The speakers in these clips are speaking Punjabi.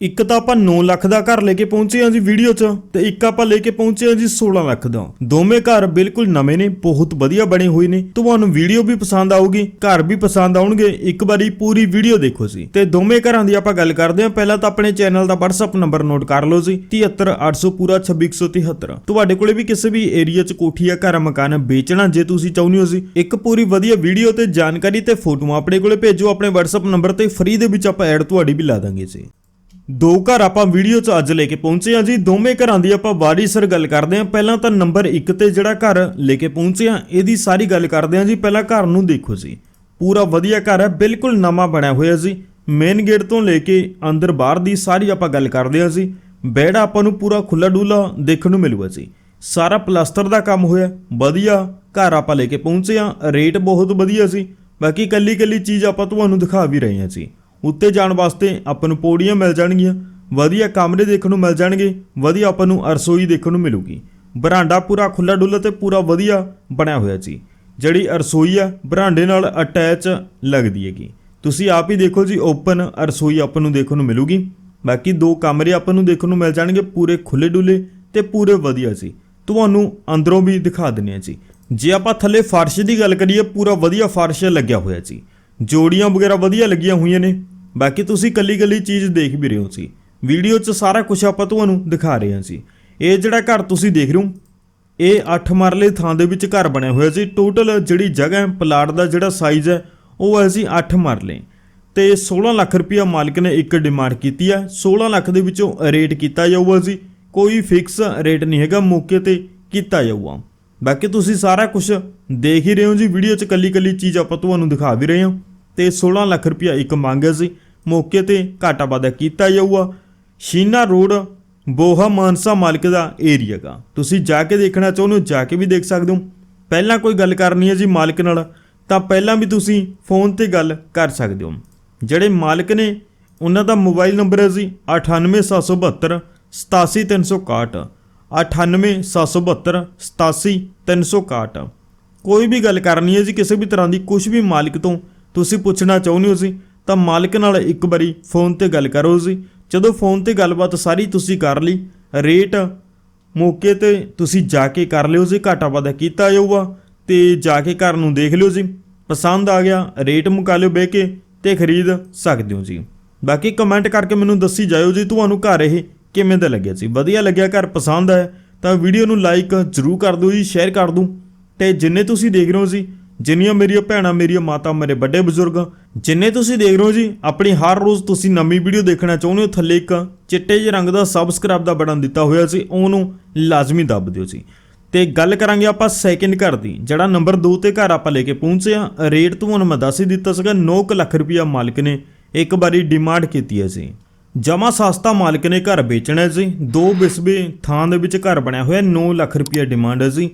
ਇੱਕ ਤਾਂ ਆਪਾਂ 9 ਲੱਖ ਦਾ ਘਰ ਲੈ ਕੇ ਪਹੁੰਚੇ ਹਾਂ ਜੀ ਵੀਡੀਓ 'ਚ, ਤੇ ਇੱਕ ਆਪਾਂ ਲੈ ਕੇ ਪਹੁੰਚੇ ਹਾਂ ਜੀ 16 ਲੱਖ ਦਾ। ਦੋਵੇਂ ਘਰ ਬਿਲਕੁਲ ਨਵੇਂ ਨੇ, ਬਹੁਤ ਵਧੀਆ ਬਣੇ ਹੋਏ ਨੇ। ਤੁਹਾਨੂੰ ਵੀਡੀਓ ਵੀ ਪਸੰਦ ਆਊਗੀ, ਘਰ ਵੀ ਪਸੰਦ ਆਉਣਗੇ। ਇੱਕ ਵਾਰੀ ਪੂਰੀ ਵੀਡੀਓ ਦੇਖੋ ਜੀ। ਤੇ ਦੋਵੇਂ ਘਰਾਂ ਦੀ ਆਪਾਂ ਗੱਲ ਕਰਦੇ ਹਾਂ। ਪਹਿਲਾਂ ਤਾਂ ਆਪਣੇ ਚੈਨਲ ਦਾ WhatsApp ਨੰਬਰ ਨੋਟ ਕਰ ਲਓ ਜੀ। 73800 ਪੂਰਾ 26173 ਤੁਹਾਡੇ ਕੋਲੇ ਵੀ ਕਿਸੇ ਵੀ ਏਰੀਆ 'ਚ ਕੋਠੀ ਜਾਂ ਘਰ ਮਕਾਨ ਵੇਚਣਾ ਜੇ ਤੁਸੀਂ ਚਾਹੁੰਦੇ ਹੋ ਜੀ। ਇੱਕ ਪੂਰੀ ਵਧੀਆ ਵੀਡੀਓ ਤੇ ਜਾਣਕਾਰੀ ਤੇ ਫੋਟੋਆਂ ਆਪਣੇ ਕੋਲੇ ਭੇਜੋ। ਆਪਣੇ WhatsApp ਨੰਬਰ ਤੇ ਫ੍ਰੀ ਦੇ ਵਿੱਚ ਆਪਾਂ ਐਡ ਤੁਹਾਡੀ ਵੀ ਲਾ ਦਾਂਗੇ ਜੀ। ਦੋ ਘਰ ਆਪਾਂ ਵੀਡੀਓ 'ਚ ਅੱਜ ਲੈ ਕੇ ਪਹੁੰਚੇ ਹਾਂ ਜੀ। ਦੋਵੇਂ ਘਰਾਂ ਦੀ ਆਪਾਂ ਵਾਰੀ ਸਰ ਗੱਲ ਕਰਦੇ ਹਾਂ। ਪਹਿਲਾਂ ਤਾਂ ਨੰਬਰ 1 ਤੇ ਜਿਹੜਾ ਘਰ ਲੈ ਕੇ ਪਹੁੰਚੇ ਹਾਂ, ਇਹਦੀ ਸਾਰੀ ਗੱਲ ਕਰਦੇ ਹਾਂ ਜੀ। ਪਹਿਲਾਂ ਘਰ ਨੂੰ ਦੇਖੋ ਜੀ। ਪੂਰਾ ਵਧੀਆ ਘਰ ਹੈ, ਬਿਲਕੁਲ ਨਵਾਂ ਬਣਿਆ ਹੋਇਆ ਜੀ। ਮੇਨ ਗੇਟ ਤੋਂ ਲੈ ਕੇ ਅੰਦਰ ਬਾਹਰ ਦੀ ਸਾਰੀ ਆਪਾਂ ਗੱਲ ਕਰਦੇ ਹਾਂ ਜੀ। ਬੈੜਾ ਆਪਾਂ ਨੂੰ ਪੂਰਾ ਖੁੱਲਾ ਡੁੱਲਾ ਦੇਖਣ ਨੂੰ ਮਿਲੂਗਾ ਜੀ। ਸਾਰਾ ਪਲਾਸਟਰ ਦਾ ਕੰਮ ਹੋਇਆ। ਵਧੀਆ ਘਰ ਆਪਾਂ ਲੈ ਕੇ ਪਹੁੰਚੇ ਹਾਂ। ਰੇਟ ਬਹੁਤ ਵਧੀਆ ਸੀ ਬਾਕੀ ਕੱਲੀ ਕੱਲੀ ਚੀਜ਼ ਆਪਾਂ ਤੁਹਾਨੂੰ ਦਿਖਾ ਵੀ ਰਹੇ ਹਾਂ ਜੀ। ਉੱਤੇ ਜਾਣ ਵਾਸਤੇ ਆਪਾਂ ਨੂੰ ਪੌੜੀਆਂ ਮਿਲ ਜਾਣਗੀਆਂ, ਵਧੀਆ ਕਮਰੇ ਦੇਖਣ ਨੂੰ ਮਿਲ ਜਾਣਗੇ, ਵਧੀਆ ਆਪਾਂ ਨੂੰ ਰਸੋਈ ਦੇਖਣ ਨੂੰ ਮਿਲੂਗੀ। ਬਰਾਂਡਾ ਪੂਰਾ ਖੁੱਲਾ ਡੁੱਲਾ ਤੇ ਪੂਰਾ ਵਧੀਆ ਬਣਿਆ ਹੋਇਆ ਜੀ। ਜਿਹੜੀ ਰਸੋਈ ਆ, ਬਰਾਂਡੇ ਨਾਲ ਅਟੈਚ ਲੱਗਦੀ ਹੈਗੀ। ਤੁਸੀਂ ਆਪ ਹੀ ਦੇਖੋ ਜੀ ਓਪਨ ਰਸੋਈ ਆਪਾਂ ਨੂੰ ਦੇਖਣ ਨੂੰ ਮਿਲੂਗੀ। ਬਾਕੀ ਦੋ ਕਮਰੇ ਆਪਾਂ ਨੂੰ ਦੇਖਣ ਨੂੰ ਮਿਲ ਜਾਣਗੇ, ਪੂਰੇ ਖੁੱਲੇ ਡੁੱਲੇ ਤੇ ਪੂਰੇ ਵਧੀਆ ਸੀ ਤੁਹਾਨੂੰ ਅੰਦਰੋਂ ਵੀ ਦਿਖਾ ਦਿੰਨੇ ਆ ਜੀ। ਜੇ ਆਪਾਂ ਥੱਲੇ ਫਰਸ਼ ਦੀ ਗੱਲ ਕਰੀਏ, ਪੂਰਾ ਵਧੀਆ ਫਰਸ਼ ਲੱਗਿਆ ਹੋਇਆ ਜੀ। ਜੋੜੀਆਂ ਵਗੈਰਾ ਵਧੀਆ ਲੱਗੀਆਂ ਹੋਈਆਂ ਨੇ। ਬਾਕੀ ਤੁਸੀਂ ਕੱਲੀ ਕੱਲੀ ਚੀਜ਼ ਦੇਖ ਵੀ ਰਹੇ ਹੋ ਸੀ। ਵੀਡੀਓ 'ਚ ਸਾਰਾ ਕੁਝ ਆਪਾਂ ਤੁਹਾਨੂੰ ਦਿਖਾ ਰਹੇ ਹਾਂ ਸੀ। ਇਹ ਜਿਹੜਾ ਘਰ ਤੁਸੀਂ ਦੇਖ ਰਹੇ ਹੋ, ਇਹ 8 ਮਰਲੇ ਥਾਂ ਦੇ ਵਿੱਚ ਘਰ ਬਣਿਆ ਹੋਇਆ ਸੀ। ਟੋਟਲ ਜਿਹੜੀ ਜਗ੍ਹਾ ਹੈ ਪਲਾਟ ਦਾ ਜਿਹੜਾ ਸਾਈਜ਼ ਹੈ, ਉਹ ਹੈ ਸੀ 8 ਮਰਲੇ। ਤੇ 16 ਲੱਖ ਰੁਪਇਆ ਮਾਲਕ ਨੇ ਇੱਕ ਡਿਮਾਂਡ ਕੀਤੀ ਹੈ। 16 ਲੱਖ ਦੇ ਵਿੱਚੋਂ ਰੇਟ ਕੀਤਾ ਜਾਊਗਾ ਸੀ ਕੋਈ ਫਿਕਸ ਰੇਟ ਨਹੀਂ ਹੈਗਾ, ਮੌਕੇ ਤੇ ਕੀਤਾ ਜਾਊਗਾ। ਬਾਕੀ ਤੁਸੀਂ ਸਾਰਾ ਕੁਝ ਦੇਖ ਹੀ ਰਹੇ ਹੋ ਜੀ। ਵੀਡੀਓ 'ਚ ਕੱਲੀ ਕੱਲੀ ਚੀਜ਼ ਆਪਾਂ ਤੁਹਾਨੂੰ ਦਿਖਾ ਵੀ ਰਹੇ ਹਾਂ। ਤੇ 16 ਲੱਖ ਰੁਪਇਆ ਇੱਕ ਮੰਗ ਹੈ ਸੀ ਮੌਕੇ ਤੇ ਘਾਟਾ ਵਾਧਾ ਕੀਤਾ ਜਾਊਗਾ। ਸ਼ੀਨਾ ਰੋਡ, ਬੋਹਾ ਮਾਨਸਾ ਮਾਲਕ ਦਾ ਏਰੀਆ ਗਾ ਤੁਸੀਂ ਜਾ ਕੇ ਦੇਖਣਾ ਚਾਹੁੰਦੇ ਹੋ, ਜਾ ਕੇ ਵੀ ਦੇਖ ਸਕਦੇ ਹੋ। ਪਹਿਲਾਂ ਕੋਈ ਗੱਲ ਕਰਨੀ ਹੈ ਜੀ ਮਾਲਕ ਨਾਲ, ਤਾਂ ਪਹਿਲਾਂ ਵੀ ਤੁਸੀਂ ਫੋਨ ਤੇ ਗੱਲ ਕਰ ਸਕਦੇ ਹੋ। ਜਿਹੜੇ ਮਾਲਕ ਨੇ, ਉਹਨਾਂ ਦਾ ਮੋਬਾਈਲ ਨੰਬਰ ਹੈ ਜੀ 98772 87361 98772 87361 ਕੋਈ ਵੀ ਗੱਲ ਕਰਨੀ ਹੈ ਜੀ ਕਿਸੇ ਵੀ ਤਰ੍ਹਾਂ ਦੀ ਕੁਝ ਵੀ ਮਾਲਕ ਤੋਂ ਤੁਸੀਂ ਪੁੱਛਣਾ ਚਾਹੁੰਦੇ ਹੋ ਜੀ ਤਾਂ ਮਾਲਕ ਨਾਲ ਇੱਕ ਵਾਰੀ ਫੋਨ ਤੇ ਗੱਲ ਕਰੋ ਜੀ। ਜਦੋਂ ਫੋਨ ਤੇ ਗੱਲਬਾਤ ਸਾਰੀ ਤੁਸੀਂ ਕਰ ਲਈ, ਰੇਟ, ਮੌਕੇ ਤੇ ਤੁਸੀਂ ਜਾ ਕੇ ਕਰ ਲਿਓ ਜੀ, ਘਾਟਾ ਵਾਧਾ ਕੀਤਾ ਜਾਊਗਾ ਤੇ ਜਾ ਕੇ ਘਰ ਨੂੰ ਦੇਖ ਲਿਓ ਜੀ। ਪਸੰਦ ਆ ਗਿਆ, ਰੇਟ ਮੁਕਾ ਲਿਓ ਬਹਿ ਕੇ ਤੇ ਖਰੀਦ ਸਕਦੇ ਹੋ ਜੀ। ਬਾਕੀ ਕਮੈਂਟ ਕਰਕੇ ਮੈਨੂੰ ਦੱਸੀ ਜਾਇਓ ਜੀ ਤੁਹਾਨੂੰ ਘਰ ਇਹ ਕਿਵੇਂ ਦਾ ਲੱਗਿਆ ਜੀ। ਵਧੀਆ ਲੱਗਿਆ, ਘਰ ਪਸੰਦ ਆਇਆ ਤਾਂ ਵੀਡੀਓ ਨੂੰ ਲਾਈਕ ਜ਼ਰੂਰ ਕਰ ਦਿਓ ਜੀ ਸ਼ੇਅਰ ਕਰ ਦਿਓ ਤੇ ਜਿੰਨੇ ਤੁਸੀਂ ਦੇਖ ਰਹੇ ਹੋ ਜੀ ਜਿੰਨੀਆਂ ਮੇਰੀਆਂ ਭੈਣਾਂ, ਮੇਰੀਆਂ ਮਾਤਾ, ਮੇਰੇ ਵੱਡੇ ਬਜ਼ੁਰਗ, ਜਿੰਨੇ ਤੁਸੀਂ ਦੇਖ ਰਹੇ ਹੋ ਜੀ, ਆਪਣੀ ਹਰ ਰੋਜ਼ ਤੁਸੀਂ ਨਵੀਂ ਵੀਡੀਓ ਦੇਖਣਾ ਚਾਹੁੰਦੇ ਹੋ, ਥੱਲੇ ਇੱਕ ਚਿੱਟੇ ਜਿਹੇ ਰੰਗ ਦਾ ਸਬਸਕ੍ਰਾਈਬ ਦਾ ਬਟਨ ਦਿੱਤਾ ਹੋਇਆ ਸੀ, ਉਹਨੂੰ ਲਾਜ਼ਮੀ ਦੱਬ ਦਿਓ ਜੀ। ਤੇ ਗੱਲ ਕਰਾਂਗੇ ਆਪਾਂ ਸੈਕਿੰਡ ਘਰ ਦੀ, ਜਿਹੜਾ ਨੰਬਰ 2 ਤੇ ਘਰ ਆਪਾਂ ਲੈ ਕੇ ਪਹੁੰਚੇ ਆ ਰੇਟ ਤੁਹਾਨੂੰ ਮੈਂ ਦੱਸ ਹੀ ਦਿੱਤਾ ਸੀਗਾ 9 ਲੱਖ ਰੁਪਇਆ ਮਾਲਕ ਨੇ ਇੱਕ ਵਾਰੀ ਡਿਮਾਂਡ ਕੀਤੀ ਹੈ ਸੀ ਜਮਾ ਸਸਤਾ ਮਾਲਕ ਨੇ ਘਰ ਵੇਚਣਾ ਸੀ ਦੋ ਬਿਸਬੇ ਥਾਂ ਦੇ ਵਿੱਚ ਘਰ ਬਣਿਆ ਹੋਇਆ 9 ਲੱਖ ਰੁਪਇਆ ਡਿਮਾਂਡ ਹੈ ਜੀ।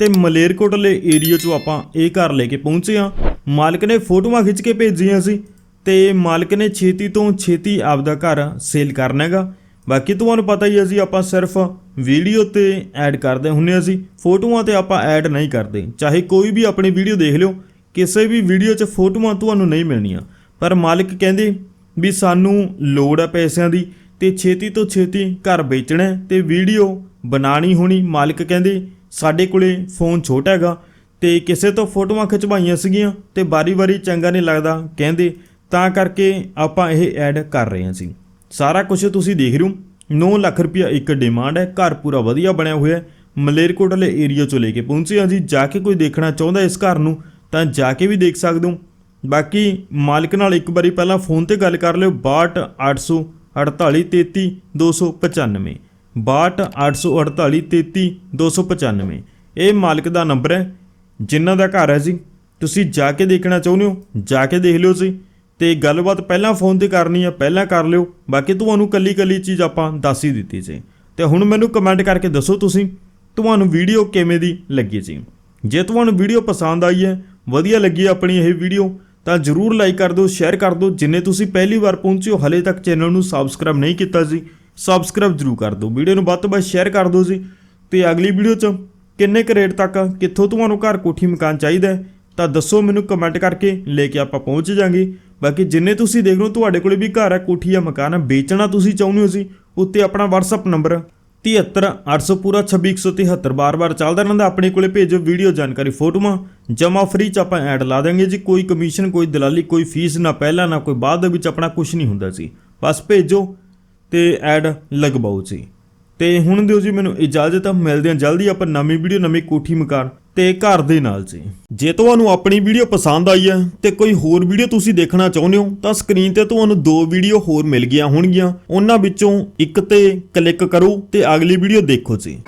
ਤੇ ਮਲੇਰਕੋਟਲੇ ਏਰੀਆ 'ਚੋਂ ਆਪਾਂ ਇਹ ਘਰ ਲੈ ਕੇ ਪਹੁੰਚੇ ਆ ਮਾਲਕ ਨੇ ਫੋਟੋਆਂ ਖਿੱਚ ਕੇ ਭੇਜੀਆਂ ਸੀ ਤੇ ਮਾਲਕ ਨੇ ਛੇਤੀ ਤੋਂ ਛੇਤੀ ਆਪਦਾ ਘਰ ਸੇਲ ਕਰਨਾ ਹੈਗਾ। ਬਾਕੀ ਤੁਹਾਨੂੰ ਪਤਾ ਹੀ ਹੈ ਜੀ, ਆਪਾਂ ਸਿਰਫ ਵੀਡੀਓ ਤੇ ਐਡ ਕਰਦੇ ਹੁੰਨੇ ਆ ਜੀ। ਫੋਟੋਆਂ ਤੇ ਆਪਾਂ ਐਡ ਨਹੀਂ ਕਰਦੇ। ਚਾਹੇ ਕੋਈ ਵੀ ਆਪਣੀ ਵੀਡੀਓ ਦੇਖ ਲਿਓ, ਕਿਸੇ ਵੀ ਵੀਡੀਓ 'ਚ ਫੋਟੋਆਂ ਤੁਹਾਨੂੰ ਨਹੀਂ ਮਿਲਣੀਆਂ। ਪਰ ਮਾਲਕ ਕਹਿੰਦੇ ਵੀ ਸਾਨੂੰ ਲੋੜ ਹੈ ਪੈਸਿਆਂ ਦੀ ਤੇ ਛੇਤੀ ਤੋਂ ਛੇਤੀ ਘਰ ਵੇਚਣਾ ਹੈ ਤੇ ਵੀਡੀਓ ਬਣਾਣੀ ਹੋਣੀ। ਮਾਲਕ ਕਹਿੰਦੇ ਸਾਡੇ ਕੋਲੇ ਫੋਨ ਛੋਟਾ ਹੈਗਾ ਤੇ ਕਿਸੇ ਤੋਂ ਫੋਟੋਆਂ ਖਿਚਵਾਈਆਂ ਸੀਗੀਆਂ ਤੇ ਬਾਰੀ-ਬਾਰੀ ਚੰਗਾ ਨਹੀਂ ਲੱਗਦਾ ਕਹਿੰਦੇ, ਤਾਂ ਕਰਕੇ ਆਪਾਂ ਇਹ ਐਡ ਕਰ ਰਹੇ ਹਾਂ ਸੀ ਸਾਰਾ ਕੁਝ ਤੁਸੀਂ ਦੇਖ ਰਹੇ ਹੋ। 9 ਲੱਖ ਰੁਪਇਆ ਇੱਕ ਡਿਮਾਂਡ ਹੈ, ਘਰ ਪੂਰਾ ਵਧੀਆ ਬਣਿਆ ਹੋਇਆ ਹੈ। ਮਲੇਰਕੋਟਲੇ ਏਰੀਆ ਚੋਂ ਲੈ ਕੇ ਪਹੁੰਚੇ ਹਾਂ ਜੀ। ਜਾ ਕੇ ਕੋਈ ਦੇਖਣਾ ਚਾਹੁੰਦਾ ਇਸ ਘਰ ਨੂੰ, ਤਾਂ ਜਾ ਕੇ ਵੀ ਦੇਖ ਸਕਦੇ ਹੋ। ਬਾਕੀ ਮਾਲਕ ਨਾਲ ਇੱਕ ਵਾਰੀ ਪਹਿਲਾਂ ਫੋਨ ਤੇ ਗੱਲ ਕਰ ਲਿਓ। 62 848 33 295 62 848 33 295 ਇਹ ਮਾਲਕ ਦਾ ਨੰਬਰ ਹੈ। ਜਿਨ੍ਹਾਂ ਦਾ ਘਰ ਹੈ ਜੀ, ਤੁਸੀਂ ਜਾ ਕੇ ਦੇਖਣਾ ਚਾਹੁੰਦੇ ਹੋ, ਜਾ ਕੇ ਦੇਖ ਲਿਓ ਜੀ। ਤੇ ਗੱਲਬਾਤ ਪਹਿਲਾਂ ਫੋਨ ਤੇ ਕਰਨੀ ਹੈ ਪਹਿਲਾਂ ਕਰ ਲਿਓ। ਬਾਕੀ ਤੁਹਾਨੂੰ ਕੱਲੀ ਕੱਲੀ ਚੀਜ਼ ਆਪਾਂ ਦੱਸ ਹੀ ਦਿੱਤੀ ਸੀ ਤੇ ਹੁਣ ਮੈਨੂੰ ਕਮੈਂਟ ਕਰਕੇ ਦੱਸੋ ਤੁਸੀਂ, ਤੁਹਾਨੂੰ ਵੀਡੀਓ ਕਿਵੇਂ ਦੀ ਲੱਗੀ ਜੀ? ਜੇ ਤੁਹਾਨੂੰ ਵੀਡੀਓ ਪਸੰਦ ਆਈ ਹੈ, ਵਧੀਆ ਲੱਗੀ ਆਪਣੀ ਇਹ ਵੀਡੀਓ, ਤਾਂ ਜਰੂਰ ਲਾਈਕ ਕਰ ਦਿਓ ਸ਼ੇਅਰ ਕਰ ਦਿਓ। ਜਿੰਨੇ ਤੁਸੀਂ ਪਹਿਲੀ ਵਾਰ ਪਹੁੰਚੇ ਹੋ, ਹਲੇ ਤੱਕ ਚੈਨਲ ਨੂੰ ਸਬਸਕ੍ਰਾਈਬ ਨਹੀਂ ਕੀਤਾ ਜੀ ਸਬਸਕ੍ਰਾਈਬ ਜਰੂਰ ਕਰ ਦਿਓ। ਵੀਡੀਓ ਨੂੰ ਵੱਧ ਤੋਂ ਵੱਧ ਸ਼ੇਅਰ ਕਰ ਦਿਓ ਜੀ। ਤੇ ਅਗਲੀ ਵੀਡੀਓ 'ਚ ਕਿੰਨੇ ਕੁ ਰੇਟ ਤੱਕ, ਕਿੱਥੋਂ ਤੁਹਾਨੂੰ ਘਰ ਕੋਠੀ ਮਕਾਨ ਚਾਹੀਦਾ ਹੈ, ਤਾਂ ਦੱਸੋ ਮੈਨੂੰ ਕਮੈਂਟ ਕਰਕੇ ਲੈ ਕੇ ਆਪਾਂ ਪਹੁੰਚ ਜਾਾਂਗੇ ਬਾਕੀ ਜਿੰਨੇ ਤੁਸੀਂ ਦੇਖ ਰਹੇ ਹੋ, ਤੁਹਾਡੇ ਕੋਲੇ ਵੀ ਘਰ ਹੈ, ਕੋਠੀ ਜਾਂ ਮਕਾਨ ਹੈ, ਵੇਚਣਾ ਤੁਸੀਂ ਚਾਹੁੰਦੇ ਹੋ ਜੀ, ਉੱਤੇ ਆਪਣਾ WhatsApp ਨੰਬਰ 73 ਪੂਰਾ 26173 ਬਾਰ-ਬਾਰ ਚੱਲਦਾ ਰਹਿੰਦਾ। ਆਪਣੇ ਕੋਲੇ ਭੇਜੋ ਵੀਡੀਓ ਜਾਣਕਾਰੀ ਫੋਟੋਆਂ ਜਮਾ ਫ੍ਰੀ ਚ ਆਪਾਂ ਐਡ ਲਾ ਦਾਂਗੇ ਜੀ। ਕੋਈ ਕਮਿਸ਼ਨ ਕੋਈ ਦਲਾਲੀ, ਕੋਈ ਫੀਸ ਨਾ ਪਹਿਲਾਂ, ਨਾ ਕੋਈ ਬਾਅਦ ਦੇ ਵਿੱਚ ਆਪਣਾ ਕੁਝ ਨਹੀਂ ਹੁੰਦਾ ਸੀ ਬਸ ਭੇਜੋ ਤੇ ਐਡ ਲਗਵਾਓ ਜੀ ਤੇ ਹੁਣ ਦਿਓ ਜੀ ਮੈਨੂੰ ਇਜਾਜ਼ਤ ਮਿਲਦੇ ਹਾਂ ਜਲਦੀ ਆਪਾਂ ਨਵੀਂ ਵੀਡੀਓ, ਨਵੀਂ ਕੋਠੀ ਮਕਾਨ ਤੇ ਘਰ ਦੇ ਨਾਲ ਜੀ। ਜੇ ਤੁਹਾਨੂੰ ਆਪਣੀ ਵੀਡੀਓ ਪਸੰਦ ਆਈ ਹੈ ਤੇ ਕੋਈ ਹੋਰ ਵੀਡੀਓ ਤੁਸੀਂ ਦੇਖਣਾ ਚਾਹੁੰਦੇ ਹੋ, ਤਾਂ ਸਕਰੀਨ ਤੇ ਤੁਹਾਨੂੰ ਦੋ ਵੀਡੀਓ ਹੋਰ ਮਿਲ ਗਈਆਂ ਹੋਣਗੀਆਂ। ਉਹਨਾਂ ਵਿੱਚੋਂ ਇੱਕ ਤੇ ਕਲਿੱਕ ਕਰੋ ਤੇ ਅਗਲੀ ਵੀਡੀਓ ਦੇਖੋ ਜੀ।